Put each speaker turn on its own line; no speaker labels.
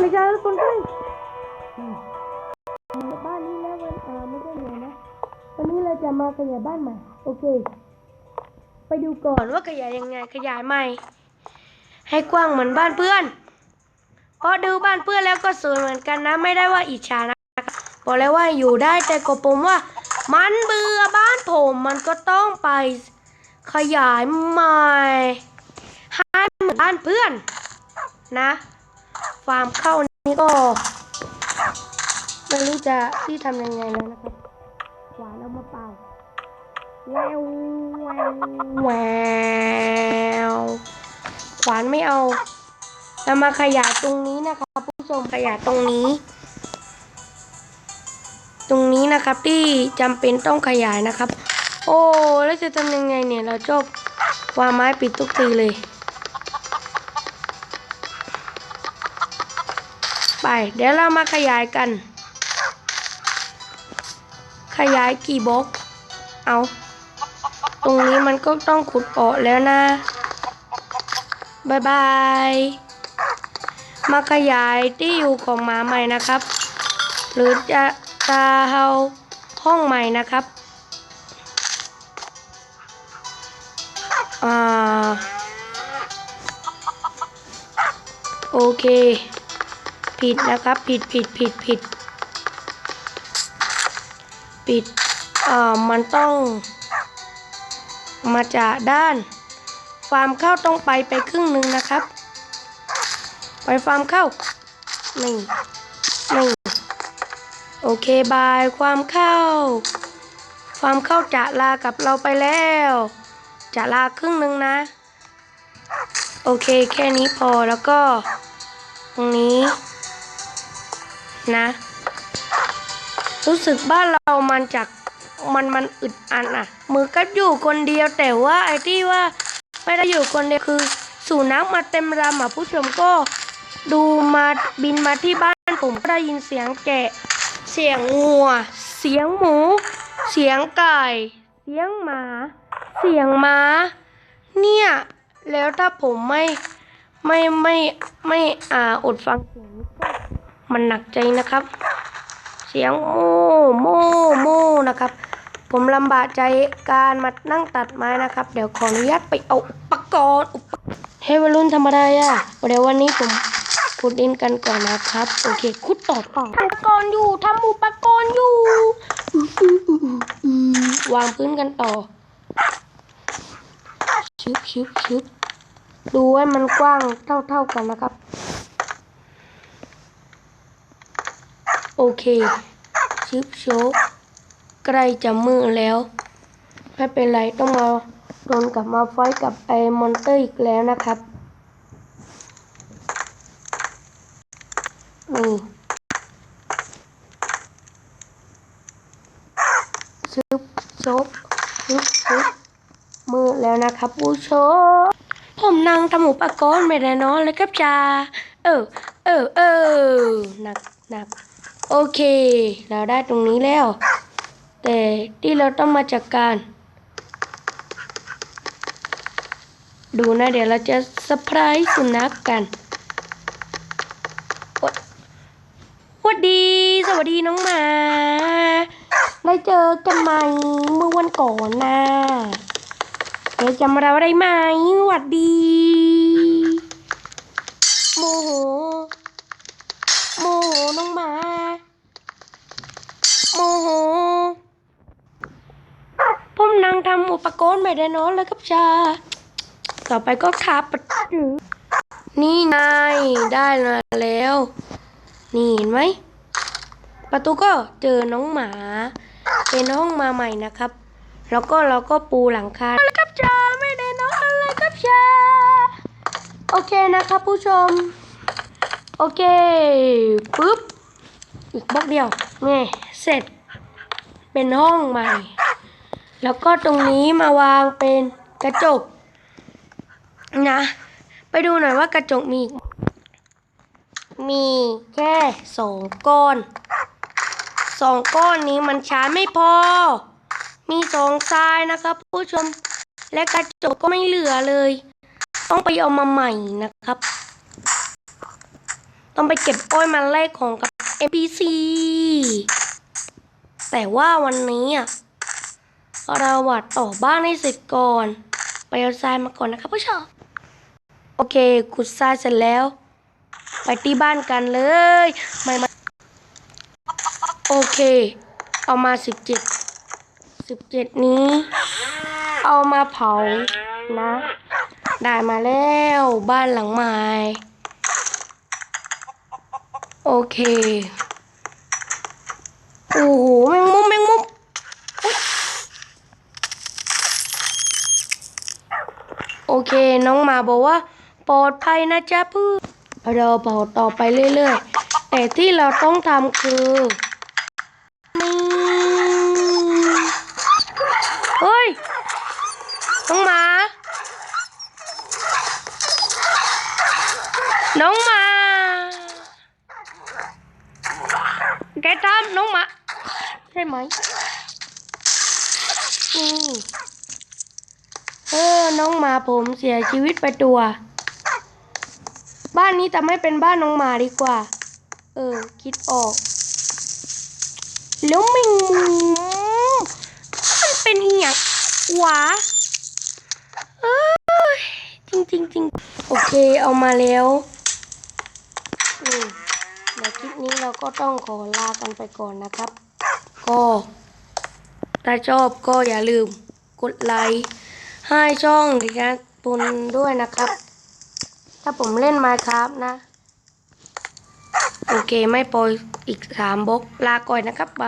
เด็กชายทุกคนด้วยอืมบ้านนี้แล้ววันอ่าไม่ใช่เหนือนะ วันนี้เราจะมาขยายบ้านใหม่ โอเค ไปดูก่อนว่าขยายยังไงขยายใหม่ ให้กว้างเหมือนบ้านเพื่อน เพราะดูบ้านเพื่อนแล้วก็สวยเหมือนกันนะ ไม่ได้ว่าอิจฉานะบอกแล้วว่าอยู่ได้แต่ก็ผมว่า มันเบื่อบ้านผมมันก็ต้องไป ขยายใหม่ให้เหมือนบ้านเพื่อนนะ ฟาร์มเข้านี้ก็ไม่รู้จะที่ทำยังไงแล้วนะครับ หวานเอามาเป่าแววแววแววหวานไม่เอาเรามาขยายตรงนี้นะครับผู้ชมขยายตรงนี้ ตรงนี้นะครับที่จำเป็นต้องขยายนะครับ โอ้แล้วจะทำยังไงเนี่ยเราชอบวางไม้ปิดทุกทีเลย ไป เดี๋ยวเรามาขยายกัน ขยายกี่บล็อก เอา ตรงนี้มันก็ต้องขุดออกแล้วนะบายบาย มาขยายที่อยู่ของหมาใหม่นะครับ หรือจะจะเอาห้องใหม่นะครับ อ่า โอเค ผิดนะครับ ผิดผิดผิดผิดผิดเอ่อมันต้อง มาจากด้าน ฟาร์มข้าวต้องไปไปครึ่งหนึ่งนะครับ ไปฟาร์มข้าวนี่นี่โอเคบายความเข้าฟาร์มข้าวจะลากับเราไปแล้ว จะลาครึ่งหนึ่งนะ โอเคแค่นี้พอแล้วก็ ตรงนี้ นะ รู้สึกบ้านเรามันจากมันมันอึดอัดอะ มือก็อยู่คนเดียวแต่ว่าไอ้ที่ว่าไม่ได้อยู่คนเดียวคือสู่นักมาเต็มรำอะผู้ชมก็ดูมาบินมาที่บ้านผมก็ได้ยินเสียงแกะ เสียงงัว เสียงหมู เสียงไก่ เสียงหมา เสียงม้า เนี่ย แล้วถ้าผมไม่ไม่ไม่ไม่อ่าอดฟังเสียง มันหนักใจนะครับ เสียงโม่โม่โม่นะครับ ผมลำบากใจการมานั่งตัดไม้นะครับ เดี๋ยวขออนุญาตไปเอาอุปกรณ์อุปเฮ้ยวัยรุ่นทำอะไรอะเดี๋ยววันนี้ผมขุดดินกันก่อนนะครับ โอเคขุดต่อต่อทำอุปกรณ์อยู่ทำอุปกรณ์อยู่อื้ออื้ออื้ออื้อวางพื้นกันต่อชึบชึบชึบดูให้มันกว้างเท่าเท่าๆกันนะครับ โอเคชึบโชบใกล้จะมือแล้ว ไม่เป็นไรต้องมาโดนกลับมาไฟกับไอ้มอนเตอร์อีกแล้วนะครับนี่ชึบโชบชึบชึบมืดแล้วนะครับผู้ชมผมนั่งทำอุปกรณ์ไม่ได้นอนเลยครับจ้าเออเออเออหนักหนัก โอเค เราได้ตรงนี้แล้ว แต่ที่เราต้องมาจัดกการ ดูนะ เดี๋ยวเราจะเซอร์ไพรส์สุนัขกกันสวัสดี สวัสดีน้องหมาได้เจอกันไหมเมื่อวันก่อนนะเดี๋ยวจำเราได้ไหมหวัดดี โมโห งทำอุปกรณ์ไม่ได้นอนเลยครับชา ต่อไปก็ทับประตูนี่ไงได้มาแล้ว นี่เห็นไหม ประตูก็เจอน้องหมา เป็นห้องมาใหม่นะครับ แล้วก็เราก็ปูหลังคาแล้วครับจ้าไม่ได้นอนอะไรครับจ้าโอเคนะครับผู้ชม โอเคปุ๊บ อีกบล็อกเดียวนี่เสร็จ เป็นห้องใหม่ แล้วก็ตรงนี้มาวางเป็นกระจกนะ ไปดูหน่อยว่ากระจกมี มีแค่สองก้อนสองก้อนนี้มันใช้ไม่พอ มีสองทรายนะครับ ผู้ชมและกระจกก็ไม่เหลือเลย ต้องไปเอามาใหม่นะครับ ต้องไปเก็บอ้อยมาแลกของกับ NPC แต่ว่าวันนี้อะ เราวัดต่อบ้านให้เสร็จก่อน ไปเอาทรายมาก่อนนะครับผู้ชมโอเคขุดทรายเสร็จแล้ว ไปที่บ้านกันเลยไม่มาโอเค เอามาสิบเจ็ดสิบเจ็ดนี้ เอามาเผานะ ได้มาแล้วบ้านหลังใหม่โอเคโอ้โหแมงมุมแมงมุมอุ๊ยโอเค น้องมาบอกว่าปลอดภัยนะจ๊ะเพื่อเราเผาต่อไปเรื่อยๆ แต่ที่เราต้องทำคือนี่เฮ้ยน้องหมา น้องหมาแกทำน้องหมา ใช่ไหมนี่ เออ น้องหมาผมเสียชีวิตไปตัว บ้านนี้แต่ไม่เป็นบ้านน้องหมาดีกว่า เออ คิดออก แล้วแมงมุมมันเป็นเอีหยังหวาเอ้ยจริงจริงจริงโอเค เอามาแล้วนี่ในคลิปนี้เราก็ต้องขอลากันไปก่อนนะครับ ก็ ถ้าชอบก็อย่าลืมกดไลค์ ให้ช่องดิฉันปุนด้วยนะครับ ถ้าผมเล่นมาครับนะ โอเคไม่โปรอยอีกสามบล็อกลาก่อยนะครับบาย